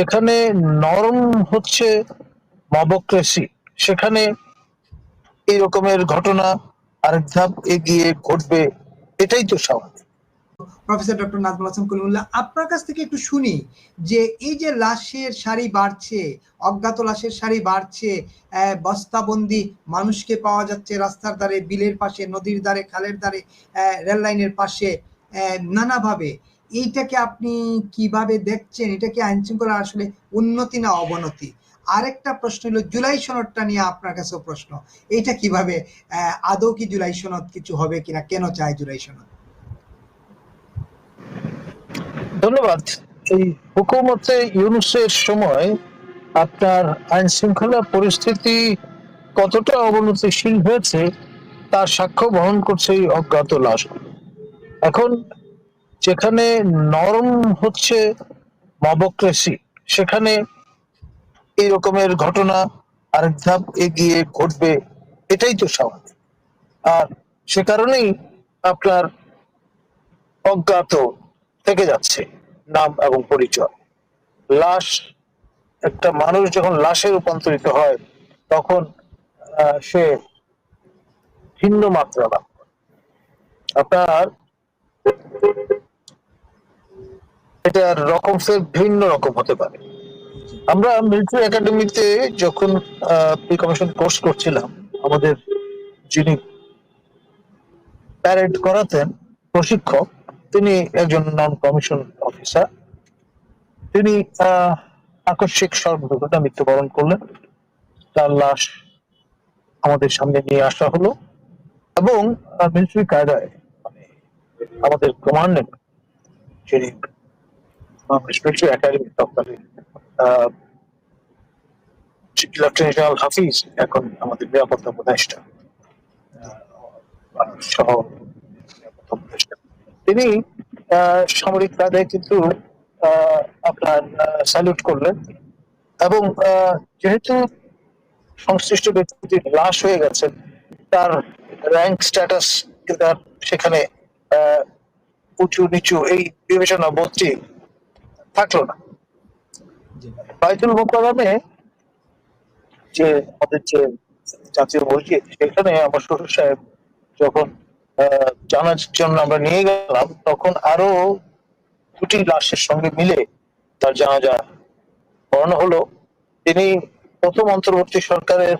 যেখানে নরম হচ্ছে মবক্রেসি। সেখানে এই রকমের ঘটনা আরেক ধাপ এগিয়ে ঘটবে, এটাই তো স্বাভাবিক। প্রফেসর ডক্টর নাজমুল হাসান কলিমুল্লাহ, আপনার কাছ থেকে একটু শুনি যে এই যে লাশের সারি বাড়ছে, অজ্ঞাত লাশের সারি বাড়ছে বস্তাবন্দি মানুষকে পাওয়া যাচ্ছে রাস্তার ধারে, বিলের পাশে, নদীর ধারে, খালের ধারে রেল লাইনের পাশে নানাভাবে এইটাকে আপনি কীভাবে দেখছেন? এটা কি আইন শৃঙ্খলা আসলে উন্নতি না অবনতি? আরেকটা প্রশ্ন হলো, জুলাই সনদটা নিয়ে আপনার কাছেও প্রশ্ন। এইটা কীভাবে আদৌ কি জুলাই সনদ কিছু হবে কিনা? কেন চায় জুলাই সনদ? ধন্যবাদ। এই হুকুমতে ইউনুসের সময় আপনার আইন শৃঙ্খলা পরিস্থিতি কতটা অবনতিশীল হয়েছে, তার সাক্ষ্য বহন করছে এই অজ্ঞাত লাশ। এখন যেখানে নরম হচ্ছে মবক্রেসি, সেখানে এই রকমের ঘটনা আরেক ধাপ এগিয়ে ঘটবে, এটাই তো স্বাভাবিক আর সে কারণেই আপনার অজ্ঞাত থেকে যাচ্ছে নাম এবং পরিচয় লাশ, একটা মানুষ যখন লাশে রূপান্তরিত হয়, তখন সে ভিন্ন মাত্রা লাভ করে। আপনার এটার রকম ফের ভিন্ন রকম হতে পারে। আমরা মিলিটারি একাডেমিতে যখন প্রি কমিশন কোর্স করছিলাম, আমাদের যিনি প্যারেড করাতেন, প্রশিক্ষক, তিনি একজন নন কমিশন অফিসার তিনি আকস্মিক সড়ক দুর্ঘটনা মৃত্যুবরণ করলেন। তার লাশ আমাদের সামনে নিয়ে আসা হলো এবং মিলিটারি কায়দায় মানে আমাদের কমান্ডেন্ট যিনি একাডেমি তৎকালীন লেফটেন্যান্ট জেনারেল হাফিজ এখন আমাদের নিরাপত্তা উপদেষ্টা তিনি সামরিক কায়দায় কিন্তু আপনার স্যালুট করলেন এবং যেহেতু সংশ্লিষ্ট ব্যক্তির লাশ হয়ে গেছে, তার র্যাঙ্ক স্ট্যাটাস সেখানে উঁচু নিচু এই বিবেচনা বোধটি থাকল না। বাইতুল মোকারমে যে আমাদের যে জাতীয় মসজিদ, সেখানে আমার শ্বশুর সাহেব যখন জানার জন্য আমরা নিয়ে গেলাম, তখন আরও দুটি লাশের সঙ্গে মিলে তার জানাজা পড়ানো হলো। তিনি প্রথম অন্তর্বর্তী সরকারের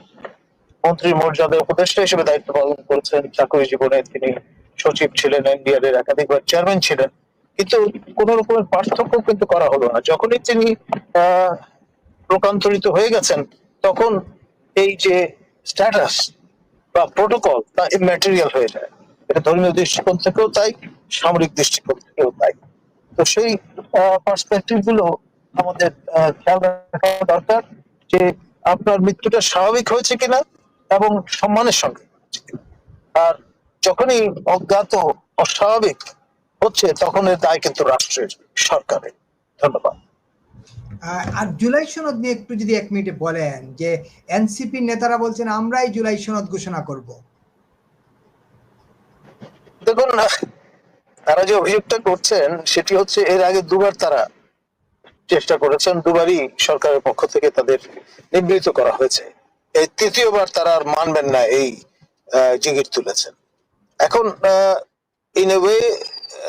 মন্ত্রী মর্যাদা উপদেষ্টা হিসেবে দায়িত্ব পালন করেছেন। চাকরি জীবনে তিনি সচিব ছিলেন এনডিআর এর একাধিকবার চেয়ারম্যান ছিলেন। কিন্তু কোন রকমের পার্থক্য কিন্তু করা হলো না। যখনই তিনি রূপান্তরিত হয়ে গেছেন, তখন এই যে স্ট্যাটাস বা প্রোটোকল তা ম্যাটেরিয়াল হয়ে যায়। এটা ধর্মীয় দৃষ্টিকোণ থেকেও তাই, সামরিক দৃষ্টিকোণ থেকেও তাই। তো সেই পার্সপেক্টিভগুলো আমাদের খেয়াল রাখা দরকার যে আপনার মৃত্যুটা স্বাভাবিক হয়েছে কিনা এবং সম্মানের সঙ্গে আর যখনই অজ্ঞাত, অস্বাভাবিক হচ্ছে তখন এর দায় কিন্তু রাষ্ট্রের সরকারের। ধন্যবাদ। আর জুলাই সনদ নিয়ে একটু যদি এক মিনিটে বলেন যে এনসিপি নেতারা বলছেন আমরাই জুলাই সনদ ঘোষণা করব। দেখুন তারা যে অভিযোগটা করছেন সেটি হচ্ছে এর আগে দুবার তারা চেষ্টা করেছেন দুবারই সরকারের পক্ষ থেকে তাদের নিবৃত করা হয়েছে। এই তৃতীয়বার তারা আর মানবেন না এই জিগির তুলেছেন। এখন ইন এ ওয়ে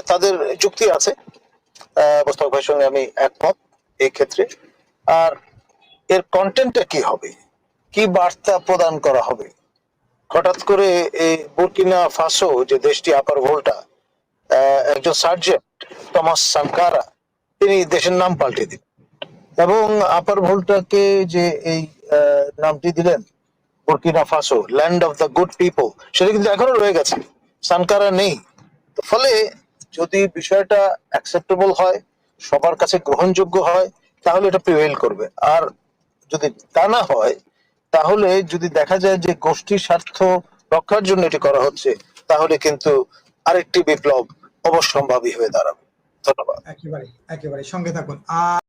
তাদের যুক্তি আছে। আহ, মোস্তফা ভাইয়ের সঙ্গে আমি একমত এই ক্ষেত্রে আর এর কন্টেন্টটা কি হবে? কি বার্তা প্রদান করা হবে? হঠাৎ করে এই বুর্কিনা ফাসো যে দেশটি আপার ভোল্টা একজন সার্জেন্ট টমাস সানকারা তিনি দেশের নাম পাল্টে দিলেন। এবং আপার ভোল্টাকে যে এই নামটি দিলেন Burkina Faso land of the good people সেটা কিন্তু এখনও রয়ে গেছে। সানকারা নেই। ফলে যদি বিষয়টা অ্যাকসেপ্টেবল হয়, সবার কাছে গ্রহণযোগ্য হয়, তাহলে এটা প্রিভেল করবে। আর যদি তা না হয়, তাহলে যদি দেখা যায় যে গোষ্ঠীর স্বার্থ রক্ষার জন্য এটি করা হচ্ছে, তাহলে কিন্তু আরেকটি বিপ্লব অবশ্যম্ভাবী হয়ে দাঁড়াবে। ধন্যবাদ। একেবারে একেবারে সঙ্গে থাকুন।